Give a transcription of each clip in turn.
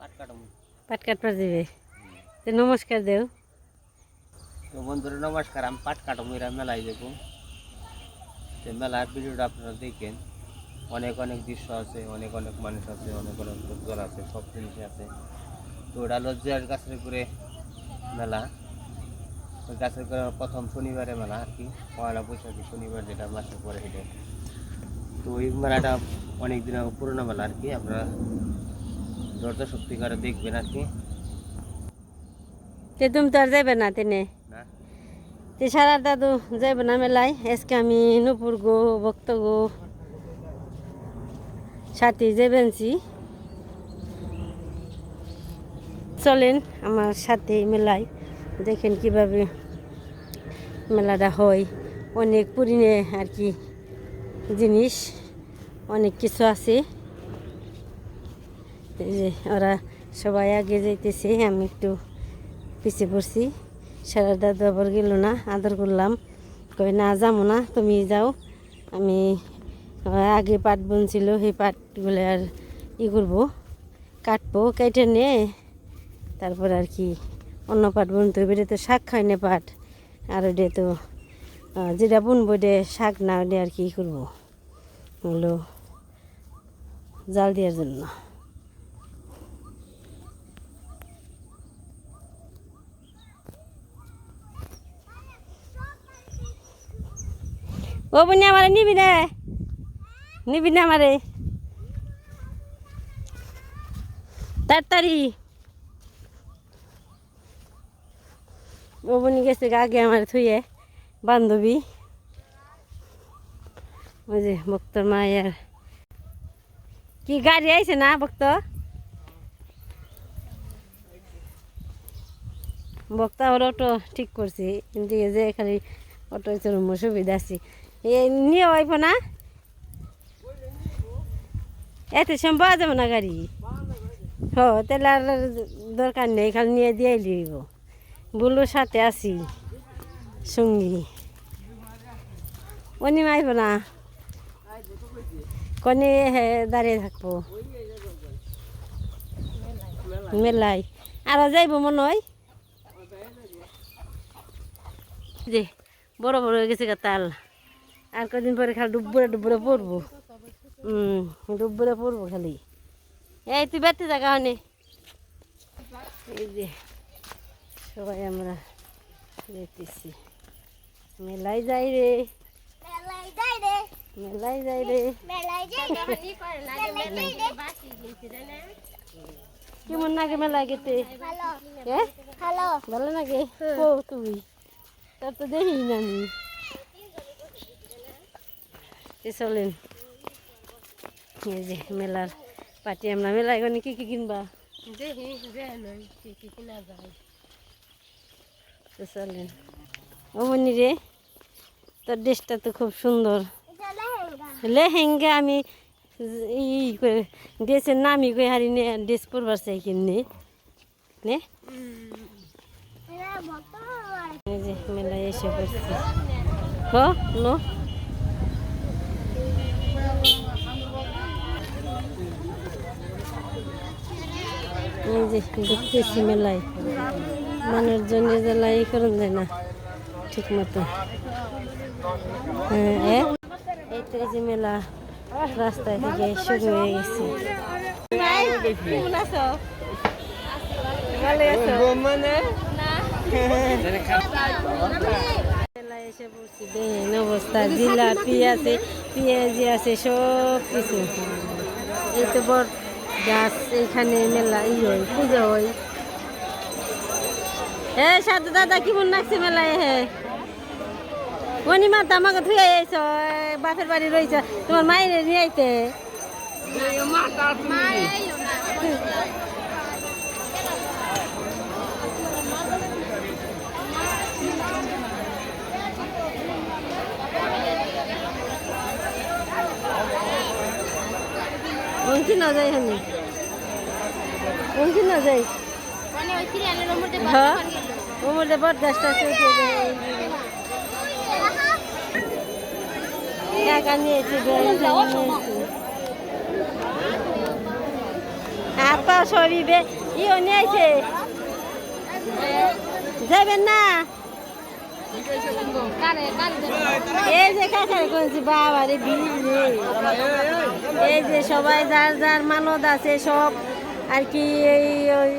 পাট কাটবার তো নমস্কার দেও। তো বন্ধুরা নমস্কার। আমি পাট কাটাম মেলায় যাব। তো মেলার ভিডিওটা আপনারা দেখেন। অনেক অনেক দৃশ্য আছে অনেক অনেক মানুষ আছে অনেক অনেক লোকজন আছে সব জিনিস আছে। তো ওটা হলো জয়ের গাছের করে মেলা। ওই গাছের করে প্রথম শনিবারে মেলা আর কি। পয়লা বৈশাখী শনিবার যেটা মাসের পরে সেটা তো ওই মেলাটা অনেক দিন পুরোনো মেলা আর কি। আপনারা ধৈর্য শক্তি করে দেখবেন আর কি। তে তুমি তো আর যাবে না তেনে? তে সারা দাদু যাবে না মেলায়? আজকে আমি নুপুর গো ভক্ত গো সাথী যাবেনছি চলেন আমার সাথে মেলায় দেখেন কীভাবে মেলাটা হয়। অনেক পুরিনে আর কি জিনিস অনেক কিছু আছে। ওরা সবাই আগে যাইতেছে, আমি একটু পিছিয়ে পড়ছি। সারা দাদু আবার গেল না, আদর করলাম। কই না যাব না, তুমি যাও। আমি আগে পাট বুনছিল, সেই পাটগুলো আর ই করব, কাটবো, কেটে নিয়ে তারপর আর কি, অন্য পাট বুনতে হবে তো শাক খায় না পাট। আর ওটা তো যেটা বুনবো ওটা শাক না ওটা আর কি করব। হলো জাল দেওয়ার জন্য। ও বুনি আমারে নিবি না। নিবি না আমারে। তাড়াতাড়ি। ও বুনি গেছে আগে আমার থুয়ে বান্ধবী। ওই যে ভক্তর মায়ের। কি গাড়ি আইছে না ভক্ত? বক্তা ওর অটো ঠিক করছি। কিন্তু যে খালি অটো চরম সুবিধা আছে। নিয়ে আইব না এত সময় পাওয়া যাবে না গাড়ি? হ তাহলে আর দরকার নেই, খালি নিয়ে দিয়ে দিব বলু সাথে আছি, সঙ্গী। অনি আইব না? কনে দাঁড়িয়ে থাকব। মেলাই আরও যাইব মনে হয়? যে, বড় বড় হয়ে গেছে তাল। আর কদিন পরে খালি ডুবুরে ডুবুরে পড়ব। হুম ডুবুরে পড়ব খালি। এই তুই বেড়তে থাকা হনে এই যে সবাই আমরা রে। মেলায় যাই রে। মেলাই যাই রে। মেলায় যাই রে। কেমন লাগে মেলা গেতে? ভালো। লাগে? ও তুই তোর তো দেখি না আমি। চলেন। এই যে মেলার পাটি আমরা মেলা এখানে কি কি কিনবা? তো চলেন। ও মনি রে তোর ড্রেসটা তো খুব সুন্দর। লেহেঙ্গা। লেহেঙ্গা আমি ই করে ড্রেসের নামই করে হারি নে ড্রেস পরবার চাই কিনে নে? মেলায় এসে পড়ছি। হ লো। দেখতেছি মেলায়। মানুষজন জেলায় ই করুন যায় না, ঠিক মতো। হ্যাঁ এই তো যে মেলা রাস্তায় থেকে শুরু হয়ে গেছে। এসে পড়ছি অবস্থা, জিলাপি আছে, পেঁয়াজি আছে সব কিছু এই তো বড় গাছ এইখানে মেলা ই হয় পুজো হয়। এ সাধু দাদা কেমন লাগছে মেলায়? হে। অনিমা তো আমাকে ধুয়ে আইছ বাপের বাড়ি রয়েছে তোমার মায়ের নিয়ে আইতে। অঙ্কি না যাই হানি অঙ্কি না যাই। মানে হ্যাঁ? ওর মধ্যে বট গাছটা আছে ওই যে এই- টাকা নিয়েছি নিয়েছি। হাত পা সবই বে ইও যাবেন? না এই যে কাকারে করেছি বাবা রে। রে এই যে সবাই যার যার মানত আছে সব, আর কি এই ওই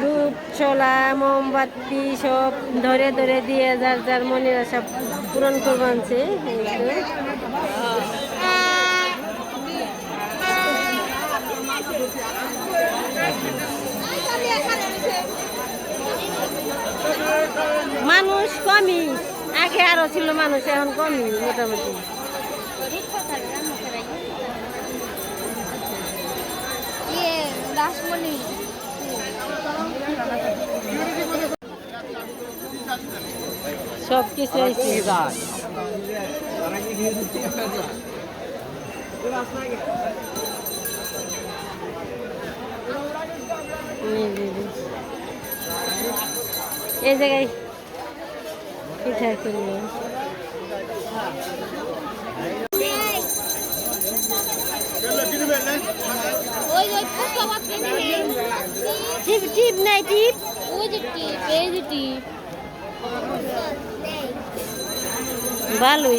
ধূপ ছোলা, মোমবাতি সব ধরে ধরে দিয়ে যার যার মনের আশা পূরণ করবানছে মানুষ কমই, আগে আরও ছিল মানুষ, এখন কমই মোটামুটি। ইয়ে সব কিছু এই জায়গায় পিঠা করল ওই ওই পোস্ট অফ টিপ টিপ নাই টিপ। ওই যে টিপ এই যে টিপ। ভালোই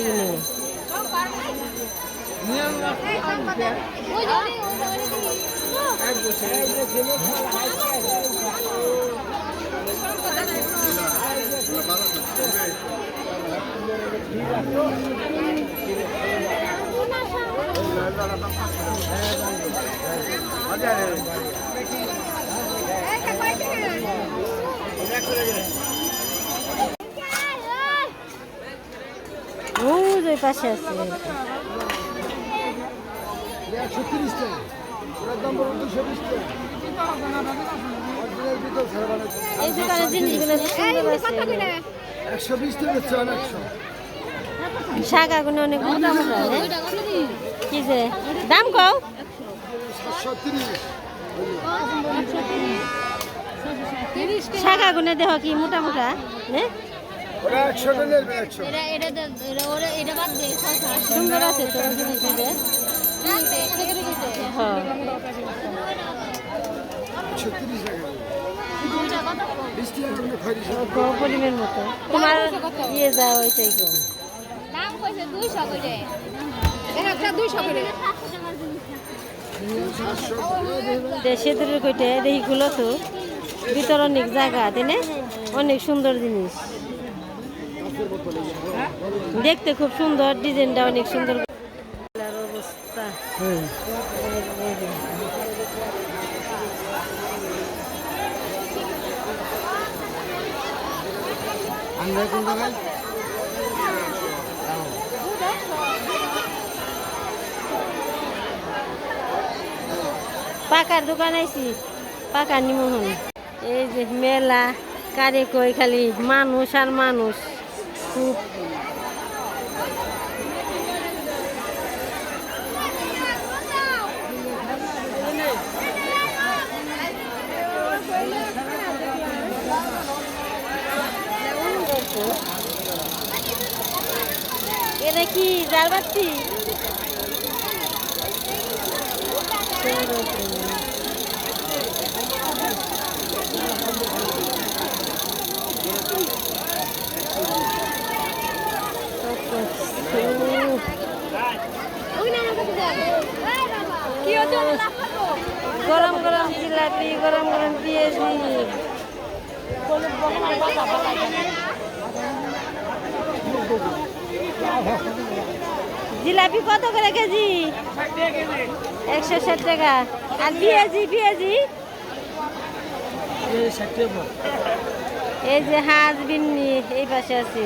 ও পাশে আছে। একশো তিরিশ টাকা এই দোকানের জিনিসগুলো একশো বিশ টাকা চান একশো। অনেক মোটা যে দাম কও? তিরিশ শাকাগুলো দেহ কি মোটা মোটা হ্যাঁ সুন্দর আছে তো হ্যাঁ পরিমের মতো। তোমার ইয়ে যাও ওইটাই দাম কইছে দুইশো করে। করে কইটে দেখি তো ভিতর অনেক জায়গা তাই না? অনেক সুন্দর জিনিস। দেখতে খুব সুন্দর ডিজাইনটা অনেক সুন্দর। অবস্থা। আমরা কোন জায়গায় পাকার দোকান আইছি, পাকা নিমোহন এই যে মেলা কারে কই খালি মানুষ আর মানুষ। খুব এটা কি জাল বাতি কি হচ্ছে না গরম গরম জিলাপি, গরম গরম পেঁয়াজি। জিলাপি কত করে কেজি? একশো ষাট টাকা। আর পেঁয়াজি পেঁয়াজি? এই যে হাঁস বিন্নি, এই পাশে আছি।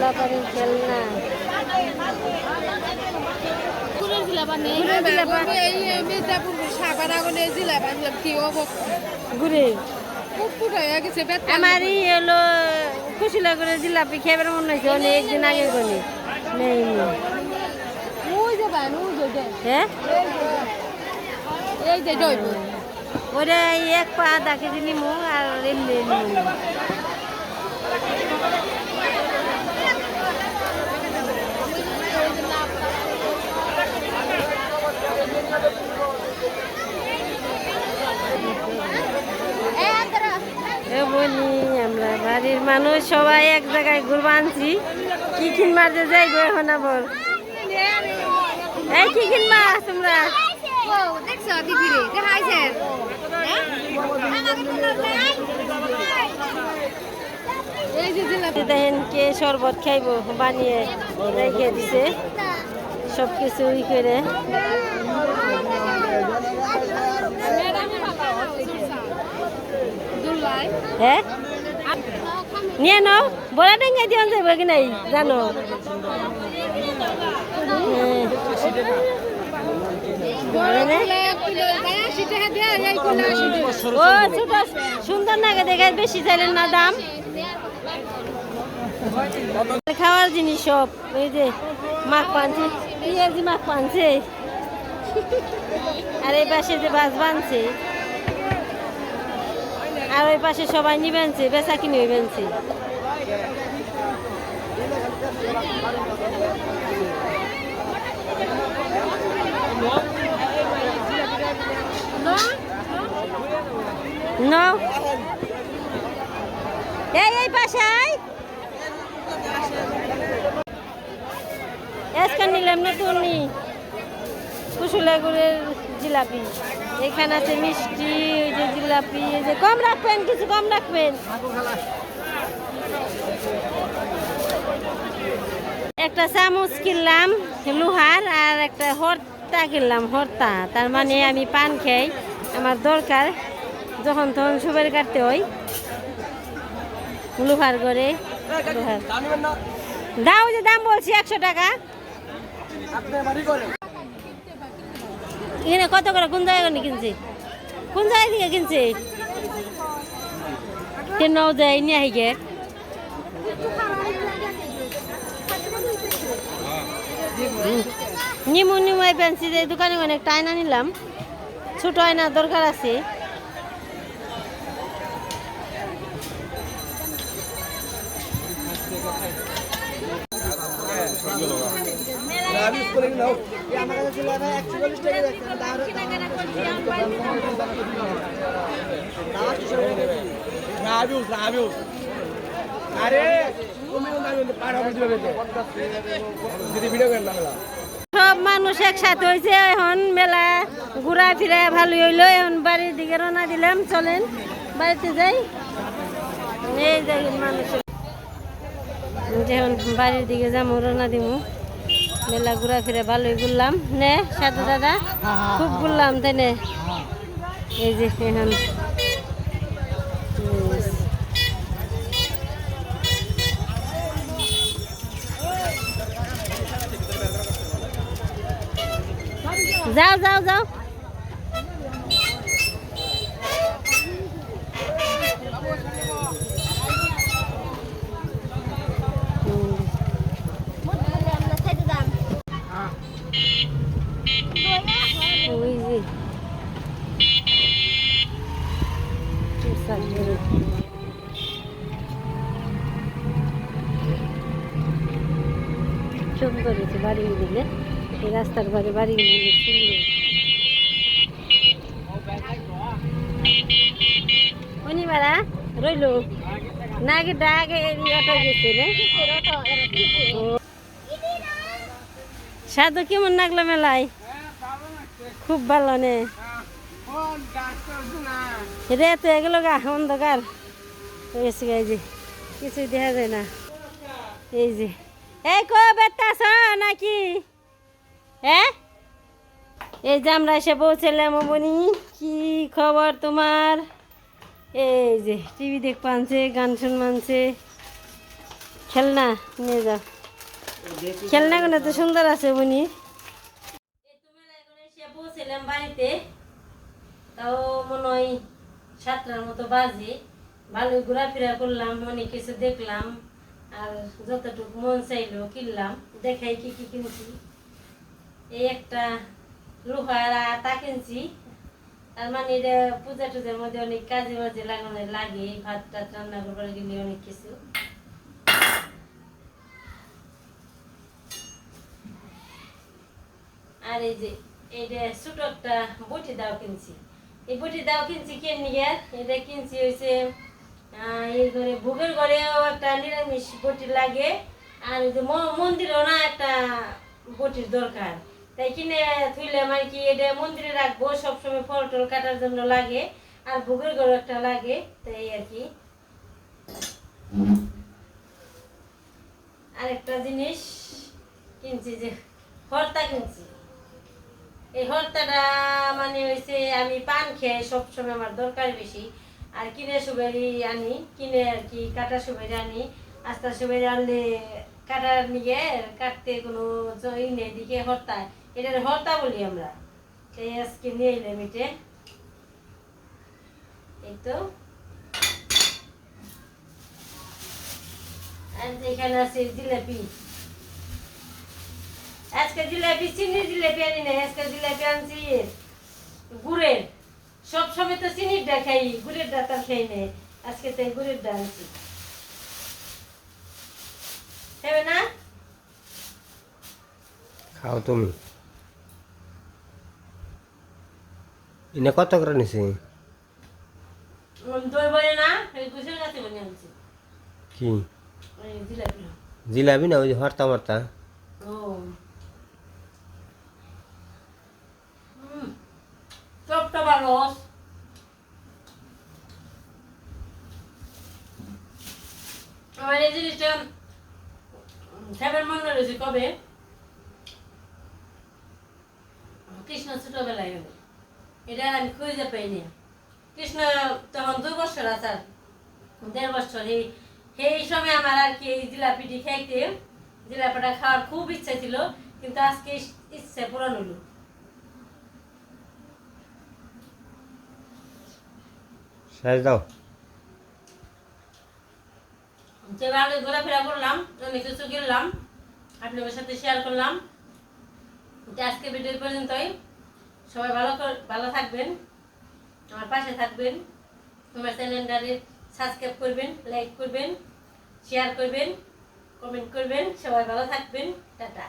লাপারের খেলনা কুলের জিলাপা নেই এই মির্জাপুর সাবার আগুনে জিলাপি আনলাম কি ও ঘুরে। হয়ে আমার ই হলো খুশিলা করে জিলাপি খেবার মনে হয়েছে অনেক দিন আগে করে নেই। হ্যাঁ? এই যে দইব ওটা এক পা আধা কেজি নিমু আর এমনি নিমু এই আন্তরা এ বলি, আমরা বাড়ির মানুষ সবাই এক জায়গায় ঘুরবা আনছি। কি কিনবার যে যাইবো এখন আবার? এই কি কিনবা তোমরা? দেখছ দিদি রে শরবত খাইব, বানিয়ে রেখে দিছে। সব কিছু ই করে। হ্যাঁ? নিয়ে নাও। বড়া ডেঙ্গাই দিও যাইব কি নাই? জানো। দেয় ও সুন্দর নাগে দেখে, বেশি চাইলেন না দাম। খাওয়ার জিনিস সব, এই যে মাখ পানছে, পিঁয়াজি মাখ পানছে। আর এই পাশে যে বাস বানছে। আর ওই পাশে সবাই নিবেনছে বেচা কিনে বেনছে No. এই এই পাশে আয়। নিলাম না তুমি কুশুলা গুড়ের জিলাপি। এখানে আছে মিষ্টি ওই যে জিলাপি, এই যে কম রাখবেন, কিছু কম রাখবেন। একটা চামচ কিনলাম, লোহার, আর একটা হর্তা কিনলাম, হর্তা। তার মানে আমি পান খাই, আমার দরকার। যখন তখন সুপারি কাটতে হয়, লোহার করে দাও যে দাম বলছি, একশো টাকা। এখানে কত করে? কোন জায়গা কিনছে? কোন জায়গা থেকে কিনছে? কেন যায় নিয়ে আহি গে। নিমু নিমু এই পেন্সি দোকানে অনেক আয়না নিলাম। ছোট আয়না দরকার আছে। সব মানুষ একসাথে হয়েছে এখন মেলা ঘুরা ফিরা ভালো হইল এখন বাড়ির দিকে রওনা দিলাম চলেন বাড়িতে যাই। এই দেখেন মানুষ। এখন বাড়ির দিকে যাব রওনা দিব মেলা ঘুরা ফিরা ভালোই ঘুরলাম। নে সাধু দাদা খুব ঘুরলাম তাই এই যে এখন যাও যাও যাও। সুন্দর হয়েছে বাড়িগুলো এই রাস্তার বাড়ি বাড়িগুলো অনেক সুন্দর। শনিবারা রইল? না আগে ডাকে অটো গেছে। সাধু কেমন লাগল মেলায়? খুব ভালো নে। রে তো এগুলো গা অন্ধকার। হয়েছে গা, এই যে কিছুই দেখা যায় না। এই যে। এই কো বেতাস নাকি? হ্যাঁ এই যে আমরা এসে পৌঁছলাম বনি কি খবর তোমার? এই যে টিভি দেখ পানছে, গান শুন মানছে। খেলনা নিয়ে যাও। খেলনাগুলো তো সুন্দর আছে বনি পৌঁছলাম বাড়িতে। তাও মনে হয় সাতটার মতো বাজে। ভালোই ঘোরাফেরা করলাম, অনেক কিছু দেখলাম। আর যতটুকু মন চাইলো কিনলাম, দেখাই কি কি কিনছি। এই একটা লোহার আটা কিনছি। তার মানে এটা পূজা টুজার মধ্যে অনেক কাজে বাজে লাগানো লাগে ভাত টাত রান্না করবার গেলে অনেক কিছু। আর এই যে, এইটা ছোট একটা বটি দাও কিনছি। এই বটি দাও কিনছি কেন নিয়ে? এটা কিনছি হয়েছে এই ঘরে ভোগের ঘরেও একটা নিরামিষ বটি লাগে। আর মন্দিরেও না একটা বটির দরকার। তাই কিনে থুইলে আমার কি এটা মন্দিরে রাখব? সবসময় ফল টল কাটার জন্য লাগে। আর ভোগের ঘরে একটা লাগে, তাই আর কি। আরেকটা জিনিস কিনছি যে, হরতা কিনছি। এই হরতাটা মানে হয়েছে আমি পান খেয়ে সবসময় আমার দরকার বেশি। আর কিনে সুবেরি আনি, কিনে আর কি কাটা সুবেরি আনি। আস্তা সুবেরি আনলে কাটার নিয়ে কাটতে কোনো ই নেই, দিকে হরতা। এটার হরতা বলি আমরা। এই আজকে নিয়ে এলাম এটা। এই তো। আর এখানে আছে জিলাপি। আজকে জিলাপি, চিনি জিলাপি আনি নাই, আজকে জিলাপি আনছি গুড়ের। সব সময় তো চিনির ডা খাই গুড়ের ডা তার খাই নেই। আজকে তাই গুড়ের ডা আনছি। খাবে না? খাও তুমি। এনে কত করে নিছে? দই বলে না এই গুছের কাছে বলে আনছি। কি? ওই জিলাপি। জিলাপি না ওই হরতা মরতা? ও হুম আমার এই জিনিসটা রয়েছে কবে? কৃষ্ণ ছোটবেলায় এটা আমি খুঁজে পাইনি। কৃষ্ণ তখন দুই বছর আসার দেড় বছর। এই সেই সময় আমার আর কি এই জিলাপিটি খাইতে, জিলাপিটা খাওয়ার খুব ইচ্ছা ছিল, কিন্তু আজকে ইচ্ছে পূরণ হলো শেষ দাও। যেভাবে আপনাদের সাথে শেয়ার করলাম। আজকে ভিডিও পর্যন্তই। সবাই ভালো ভালো থাকবেন, আমার পাশে থাকবেন। আমার চ্যানেলটারে সাবস্ক্রাইব করবেন লাইক করবেন শেয়ার করবেন কমেন্ট করবেন। সবাই ভালো থাকবেন, টাটা।